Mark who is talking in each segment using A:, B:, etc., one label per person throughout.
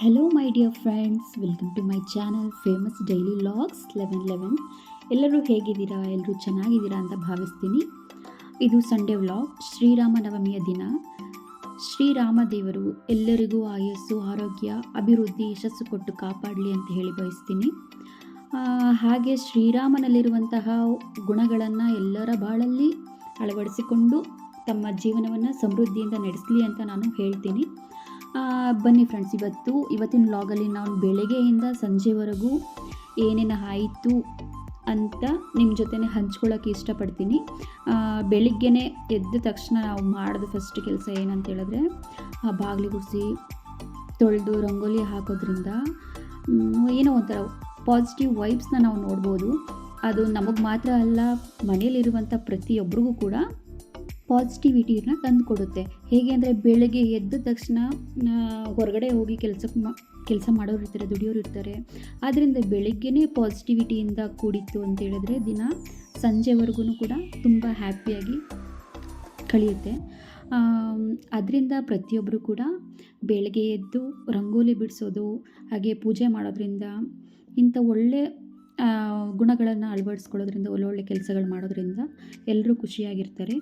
A: Hello my dear friends welcome to my channel famous daily vlogs eleven eleven ಎಲ್ಲರೂ ಹೇಗಿದ್ದೀರಾ? ಎಲ್ಲರೂ ಚೆನ್ನಾಗಿದ್ದೀರಾ ಅಂತ ಭಾವಿಸ್ತೀನಿ. ಇದು ಸಂಡೇ ವ್ಲಾಗ್ ಶ್ರೀರಾಮ ನವಮಿಯ ದಿನ. ಶ್ರೀರಾಮ ದೇವರು ಎಲ್ಲರಿಗೂ ಆಯಸ್ಸು, ಆರೋಗ್ಯ, ಅಭಿವೃದ್ಧಿ, ಯಶಸ್ಸು ಕೊಟ್ಟು ಕಾಪಾಡಲಿ ಅಂತ ಹೇಳಿ ಬಯಸ್ತೀನಿ. ಹಾಗೆ ಶ್ರೀರಾಮನಲ್ಲಿರುವಂತಹ ಗುಣಗಳನ್ನು ಎಲ್ಲರ ಬಾಳಲ್ಲಿ ಅಳವಡಿಸಿಕೊಂಡು ತಮ್ಮ ಜೀವನವನ್ನು ಸಮೃದ್ಧಿಯಿಂದ ನಡೆಸಲಿ ಅಂತ ನಾನು ಹೇಳ್ತೀನಿ. ಬನ್ನಿ ಫ್ರೆಂಡ್ಸ್ ಇವತ್ತು ಇವತ್ತಿನ ವ್ಲಾಗಲ್ಲಿ ನಾನು ಬೆಳಗ್ಗೆಯಿಂದ ಸಂಜೆವರೆಗೂ ಏನೇನು ಆಯಿತು ಅಂತ ನಿಮ್ಮ ಜೊತೆನೇ ಹಂಚ್ಕೊಳ್ಳೋಕ್ಕೆ ಇಷ್ಟಪಡ್ತೀನಿ. ಆ, ಬೆಳಿಗ್ಗೆನೇ ಎದ್ದ ತಕ್ಷಣ ನಾವು ಮಾಡಿದ ಫಸ್ಟ್ ಕೆಲಸ ಏನಂತ ಹೇಳಿದ್ರೆ ಆ ಬಾಗಿಲು ಗುಡಿಸಿ ತೊಳೆದು ರಂಗೋಲಿ ಹಾಕೋದ್ರಿಂದ ಏನೋ ಒಂಥರ ಪಾಸಿಟಿವ್ ವೈಬ್ಸ್ನ ನಾವು ನೋಡ್ಬೋದು. ಅದು ನಮಗೆ ಮಾತ್ರ ಅಲ್ಲ ಮನೆಯಲ್ಲಿರುವಂಥ ಪ್ರತಿಯೊಬ್ಬರಿಗೂ ಕೂಡ ಪಾಸಿಟಿವಿಟಿನ ತಂದು ಕೊಡುತ್ತೆ ಹೇಗೆ ಅಂದರೆ ಬೆಳಗ್ಗೆ ಎದ್ದ ತಕ್ಷಣ ಹೊರಗಡೆ ಹೋಗಿ ಕೆಲಸ ಕೆಲಸ ಮಾಡೋರು ಇರ್ತಾರೆ, ದುಡಿಯೋರು ಇರ್ತಾರೆ. ಆದ್ದರಿಂದ ಬೆಳಗ್ಗೆನೇ ಪಾಸಿಟಿವಿಟಿಯಿಂದ ಕೂಡಿತ್ತು ಅಂತ ಹೇಳಿದ್ರೆ ದಿನ ಸಂಜೆವರೆಗೂ ಕೂಡ ತುಂಬ ಹ್ಯಾಪಿಯಾಗಿ ಕಳೆಯುತ್ತೆ. ಅದರಿಂದ ಪ್ರತಿಯೊಬ್ಬರು ಕೂಡ ಬೆಳಗ್ಗೆ ಎದ್ದು ರಂಗೋಲಿ ಬಿಡಿಸೋದು, ಹಾಗೆ ಪೂಜೆ ಮಾಡೋದ್ರಿಂದ ಇಂಥ ಒಳ್ಳೆ ಗುಣಗಳನ್ನು ಅಳವಡಿಸ್ಕೊಳ್ಳೋದ್ರಿಂದ, ಒಳ್ಳೊಳ್ಳೆ ಕೆಲಸಗಳು ಮಾಡೋದ್ರಿಂದ ಎಲ್ಲರೂ ಖುಷಿಯಾಗಿರ್ತಾರೆ.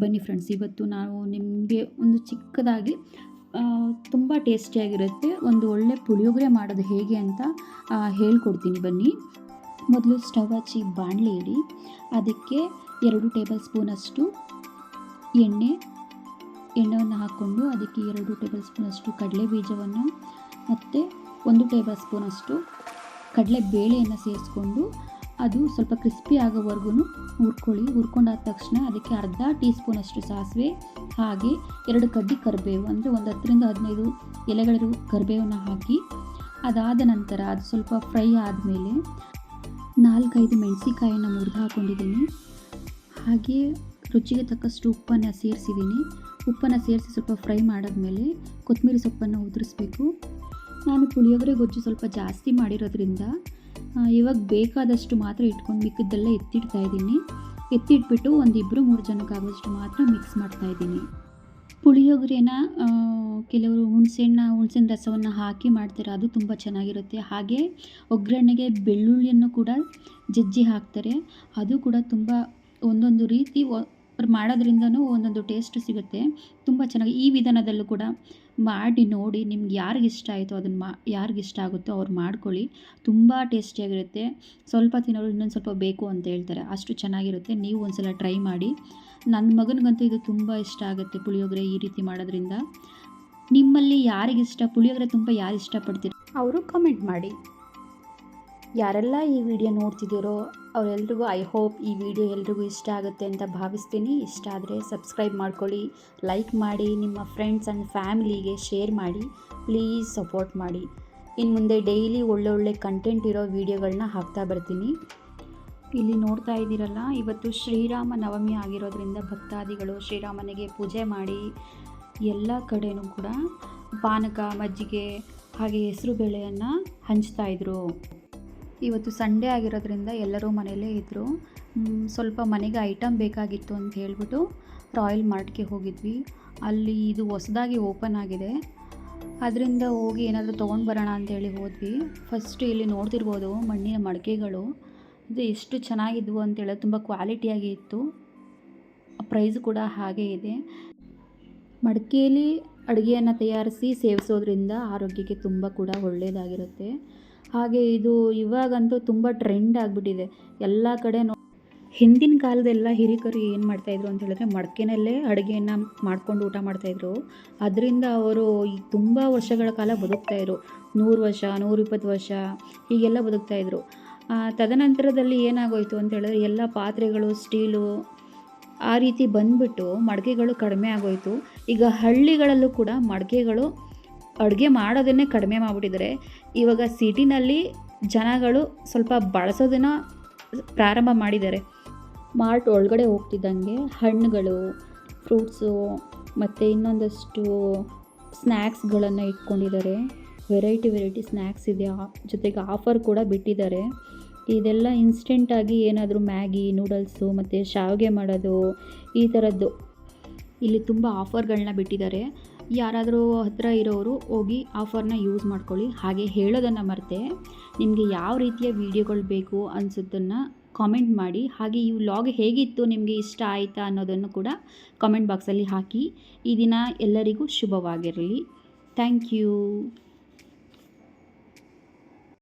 A: ಬನ್ನಿ ಫ್ರೆಂಡ್ಸ್ ಇವತ್ತು ನಾವು ನಿಮಗೆ ಒಂದು ಚಿಕ್ಕದಾಗಿ ತುಂಬ ಟೇಸ್ಟಿಯಾಗಿರುತ್ತೆ ಒಂದು ಒಳ್ಳೆ ಪುಳಿಯೋಗರೆ ಮಾಡೋದು ಹೇಗೆ ಅಂತ ಹೇಳ್ಕೊಡ್ತೀನಿ ಬನ್ನಿ. ಮೊದಲು ಸ್ಟವ್ ಹಚ್ಚಿ ಬಾಣಲೆ ಇಡಿ. ಅದಕ್ಕೆ ಎರಡು ಟೇಬಲ್ ಸ್ಪೂನಷ್ಟು ಎಣ್ಣೆ, ಎಣ್ಣೆಯನ್ನು ಹಾಕ್ಕೊಂಡು ಅದಕ್ಕೆ ಎರಡು ಟೇಬಲ್ ಸ್ಪೂನಷ್ಟು ಕಡಲೆ ಬೀಜವನ್ನು, ಮತ್ತು ಒಂದು ಟೇಬಲ್ ಸ್ಪೂನಷ್ಟು ಕಡಲೆ ಬೇಳೆಯನ್ನು ಸೇರಿಸ್ಕೊಂಡು ಅದು ಸ್ವಲ್ಪ ಕ್ರಿಸ್ಪಿ ಆಗೋವರೆಗೂ ಹುರ್ಕೊಳ್ಳಿ. ಹುರ್ಕೊಂಡಾದ ತಕ್ಷಣ ಅದಕ್ಕೆ ಅರ್ಧ ಟೀ ಸ್ಪೂನಷ್ಟು ಸಾಸಿವೆ, ಹಾಗೆ ಎರಡು ಕಡ್ಡಿ ಕರಿಬೇವು, ಅಂದರೆ ಒಂದು ಹತ್ತರಿಂದ ಹದಿನೈದು ಎಲೆಗಳು ಕರಿಬೇವನ್ನು ಹಾಕಿ ಅದಾದ ನಂತರ ಅದು ಸ್ವಲ್ಪ ಫ್ರೈ ಆದಮೇಲೆ ನಾಲ್ಕೈದು ಮೆಣಸಿಕಾಯನ್ನು ಮುರಿದು ಹಾಕ್ಕೊಂಡಿದ್ದೀನಿ ಹಾಗೆ ರುಚಿಗೆ ತಕ್ಕಷ್ಟು ಉಪ್ಪನ್ನು ಸೇರಿಸಿದ್ದೀನಿ. ಉಪ್ಪನ್ನು ಸೇರಿಸಿ ಸ್ವಲ್ಪ ಫ್ರೈ ಮಾಡಿದ್ಮೇಲೆ ಕೊತ್ತಂಬರಿ ಸೊಪ್ಪನ್ನು ಉದುರಿಸ್ಬೇಕು. ನಾನು ಪುಳಿಯೋಗರೆ ಗೊಜ್ಜು ಸ್ವಲ್ಪ ಜಾಸ್ತಿ ಮಾಡಿರೋದ್ರಿಂದ ಇವಾಗ ಬೇಕಾದಷ್ಟು ಮಾತ್ರ ಇಟ್ಕೊಂಡು ಮಿಕ್ಕಿದ್ದೆಲ್ಲ ಎತ್ತಿಡ್ತಾ ಇದ್ದೀನಿ. ಎತ್ತಿಟ್ಬಿಟ್ಟು ಒಂದು ಇಬ್ಬರು ಮೂರು ಜನಕ್ಕಾಗೋಷ್ಟು ಮಾತ್ರ ಮಿಕ್ಸ್ ಮಾಡ್ತಾ ಇದ್ದೀನಿ. ಪುಳಿಯೋಗರೆನ ಕೆಲವರು ಹುಣಸೆಹಣ್ಣ ಹುಣಸೆನ ರಸವನ್ನು ಹಾಕಿ ಮಾಡ್ತಾರೆ. ಅದು ತುಂಬ ಚೆನ್ನಾಗಿರುತ್ತೆ. ಹಾಗೆ ಒಗ್ಗರಣೆಗೆ ಬೆಳ್ಳುಳ್ಳಿಯನ್ನು ಕೂಡ ಜಜ್ಜಿ ಹಾಕ್ತಾರೆ. ಅದು ಕೂಡ ತುಂಬ ಒಂದೊಂದು ರೀತಿ ಅವ್ರು ಮಾಡೋದ್ರಿಂದನೂ ಒಂದೊಂದು ಟೇಸ್ಟ್ ಸಿಗುತ್ತೆ. ತುಂಬ ಚೆನ್ನಾಗಿ ಈ ವಿಧಾನದಲ್ಲೂ ಕೂಡ ಮಾಡಿ ನೋಡಿ ನಿಮ್ಗೆ ಯಾರಿಗೆ ಇಷ್ಟ ಆಯಿತು ಅದನ್ನು ಮಾ, ಯಾರಿಗೆ ಇಷ್ಟ ಆಗುತ್ತೋ ಅವ್ರು ಮಾಡ್ಕೊಳ್ಳಿ. ತುಂಬ ಟೇಸ್ಟಿಯಾಗಿರುತ್ತೆ ಸ್ವಲ್ಪ ತಿನ್ನೋರು ಇನ್ನೊಂದು ಸ್ವಲ್ಪ ಬೇಕು ಅಂತ ಹೇಳ್ತಾರೆ. ಅಷ್ಟು ಚೆನ್ನಾಗಿರುತ್ತೆ. ನೀವು ಒಂದು ಸಲ ಟ್ರೈ ಮಾಡಿ. ನನ್ನ ಮಗನಿಗಂತೂ ಇದು ತುಂಬ ಇಷ್ಟ ಆಗುತ್ತೆ ಪುಳಿಯೋಗರೆ ಈ ರೀತಿ ಮಾಡೋದ್ರಿಂದ. ನಿಮ್ಮಲ್ಲಿ ಯಾರಿಗಿಷ್ಟ, ಪುಳಿಯೋಗರೆ ತುಂಬ ಯಾರು ಇಷ್ಟಪಡ್ತೀರಿ? ಅವರು ಕಮೆಂಟ್ ಮಾಡಿ. ಯಾರೆಲ್ಲ ಈ ವಿಡಿಯೋ ನೋಡ್ತಿದ್ದೀರೋ ಅವರೆಲ್ರಿಗೂ ಐ ಹೋಪ್ ಈ ವಿಡಿಯೋ ಎಲ್ರಿಗೂ ಇಷ್ಟ ಆಗುತ್ತೆ ಅಂತ ಭಾವಿಸ್ತೀನಿ. ಇಷ್ಟ ಆದರೆ ಸಬ್ಸ್ಕ್ರೈಬ್ ಮಾಡ್ಕೊಳ್ಳಿ ಲೈಕ್ ಮಾಡಿ, ನಿಮ್ಮ ಫ್ರೆಂಡ್ಸ್ ಆ್ಯಂಡ್ ಫ್ಯಾಮಿಲಿಗೆ ಶೇರ್ ಮಾಡಿ ಪ್ಲೀಸ್ ಸಪೋರ್ಟ್ ಮಾಡಿ. ಇನ್ನು ಮುಂದೆ ಡೈಲಿ ಒಳ್ಳೊಳ್ಳೆ ಕಂಟೆಂಟ್ ಇರೋ ವೀಡಿಯೋಗಳನ್ನ ಹಾಕ್ತಾ ಬರ್ತೀನಿ. ಇಲ್ಲಿ ನೋಡ್ತಾ ಇದ್ದೀರಲ್ಲ, ಇವತ್ತು ಶ್ರೀರಾಮ ನವಮಿ ಆಗಿರೋದ್ರಿಂದ ಭಕ್ತಾದಿಗಳು ಶ್ರೀರಾಮನಿಗೆ ಪೂಜೆ ಮಾಡಿ ಎಲ್ಲ ಕಡೆಯೂ ಕೂಡ ಪಾನಕ, ಮಜ್ಜಿಗೆ ಹಾಗೆ ಹೆಸರು ಬೇಳೆಯನ್ನು ಹಂಚ್ತಾ ಇದ್ರು. ಇವತ್ತು ಸಂಡೇ ಆಗಿರೋದ್ರಿಂದ ಎಲ್ಲರೂ ಮನೆಯಲ್ಲೇ ಇದ್ದರು ಸ್ವಲ್ಪ ಮನೆಗೆ ಐಟಮ್ ಬೇಕಾಗಿತ್ತು ಅಂತ ಹೇಳ್ಬಿಟ್ಟು ರಾಯಲ್ ಮಾರ್ಟ್ಗೆ ಹೋಗಿದ್ವಿ. ಅಲ್ಲಿ ಇದು ಹೊಸದಾಗಿ ಓಪನ್ ಆಗಿದೆ. ಅದರಿಂದ ಹೋಗಿ ಏನಾದರೂ ತೊಗೊಂಡು ಬರೋಣ ಅಂತೇಳಿ ಹೋದ್ವಿ. ಫಸ್ಟ್ ಇಲ್ಲಿ ನೋಡ್ತಿರ್ಬೋದು ಮಣ್ಣಿನ ಮಡಿಕೆಗಳು. ಇದು ಎಷ್ಟು ಚೆನ್ನಾಗಿದ್ವು ಅಂತೇಳಿ ತುಂಬ ಕ್ವಾಲಿಟಿಯಾಗಿ ಇತ್ತು. ಪ್ರೈಸ್ ಕೂಡ ಹಾಗೇ ಇದೆ. ಮಡಿಕೆಯಲ್ಲಿ ಅಡುಗೆಯನ್ನು ತಯಾರಿಸಿ ಸೇವಿಸೋದ್ರಿಂದ ಆರೋಗ್ಯಕ್ಕೆ ತುಂಬ ಕೂಡ ಒಳ್ಳೆಯದಾಗಿರುತ್ತೆ ಹಾಗೆ ಇದು ಇವಾಗಂತೂ ತುಂಬ ಟ್ರೆಂಡ್ ಆಗಿಬಿಟ್ಟಿದೆ. ಎಲ್ಲ ಕಡೆ ನೋ ಹಿಂದಿನ ಕಾಲದೆಲ್ಲ ಹಿರಿಕರು ಏನು ಮಾಡ್ತಾಯಿದ್ರು ಅಂತ ಹೇಳಿದ್ರೆ ಮಡಕೆನಲ್ಲೇ ಅಡುಗೆಯನ್ನು ಮಾಡ್ಕೊಂಡು ಊಟ ಮಾಡ್ತಾಯಿದ್ರು ಅದರಿಂದ ಅವರು ತುಂಬ ವರ್ಷಗಳ ಕಾಲ ಬದುಕ್ತಾಯಿದ್ರು ನೂರು ವರ್ಷ ನೂರಿಪ್ಪತ್ತು ವರ್ಷ ಹೀಗೆಲ್ಲ ಬದುಕ್ತಾಯಿದ್ರು ತದನಂತರದಲ್ಲಿ ಏನಾಗೋಯ್ತು ಅಂತ ಹೇಳಿದ್ರೆ ಎಲ್ಲ ಪಾತ್ರೆಗಳು, ಸ್ಟೀಲು ಆ ರೀತಿ ಬಂದ್ಬಿಟ್ಟು ಮಡಿಕೆಗಳು ಕಡಿಮೆ ಆಗೋಯಿತು. ಈಗ ಹಳ್ಳಿಗಳಲ್ಲೂ ಕೂಡ ಮಡಿಕೆಗಳು ಅಡುಗೆ ಮಾಡೋದನ್ನೇ ಕಡಿಮೆ ಮಾಡಿಬಿಟ್ಟಿದ್ದಾರೆ. ಇವಾಗ ಸಿಟಿನಲ್ಲಿ ಜನಗಳು ಸ್ವಲ್ಪ ಬಳಸೋದನ್ನು ಪ್ರಾರಂಭ ಮಾಡಿದ್ದಾರೆ. ಮಾರ್ಟ್ ಒಳಗಡೆ ಹೋಗ್ತಿದ್ದಂಗೆ ಹಣ್ಣುಗಳು, ಫ್ರೂಟ್ಸು ಮತ್ತು ಇನ್ನೊಂದಷ್ಟು ಸ್ನ್ಯಾಕ್ಸ್ಗಳನ್ನು ಇಟ್ಕೊಂಡಿದ್ದಾರೆ. ವೆರೈಟಿ ವೆರೈಟಿ ಸ್ನ್ಯಾಕ್ಸ್ ಇದೆ. ಜೊತೆಗೆ ಆಫರ್ ಕೂಡ ಬಿಟ್ಟಿದ್ದಾರೆ. ಇದೆಲ್ಲ ಇನ್ಸ್ಟೆಂಟಾಗಿ ಏನಾದರೂ ಮ್ಯಾಗಿ, ನೂಡಲ್ಸು ಮತ್ತು ಶಾವಿಗೆ ಮಾಡೋದು ಈ ಥರದ್ದು ಇಲ್ಲಿ ತುಂಬ ಆಫರ್ಗಳನ್ನ ಬಿಟ್ಟಿದ್ದಾರೆ. ಯಾರಾದರೂ ಹತ್ತಿರ ಇರೋರು ಹೋಗಿ ಆಫರ್ನ ಯೂಸ್ ಮಾಡ್ಕೊಳ್ಳಿ. ಹಾಗೆ ಹೇಳೋದನ್ನು ಮರೆತೆ, ನಿಮಗೆ ಯಾವ ರೀತಿಯ ವೀಡಿಯೋಗಳು ಬೇಕು ಅನಿಸೋದನ್ನು ಕಾಮೆಂಟ್ ಮಾಡಿ. ಹಾಗೆ ಈ ವ್ಲಾಗ್ ಹೇಗಿತ್ತು, ನಿಮಗೆ ಇಷ್ಟ ಆಯಿತಾ ಅನ್ನೋದನ್ನು ಕೂಡ ಕಾಮೆಂಟ್ ಬಾಕ್ಸಲ್ಲಿ ಹಾಕಿ. ಈ ದಿನ ಎಲ್ಲರಿಗೂ ಶುಭವಾಗಿರಲಿ. Thank you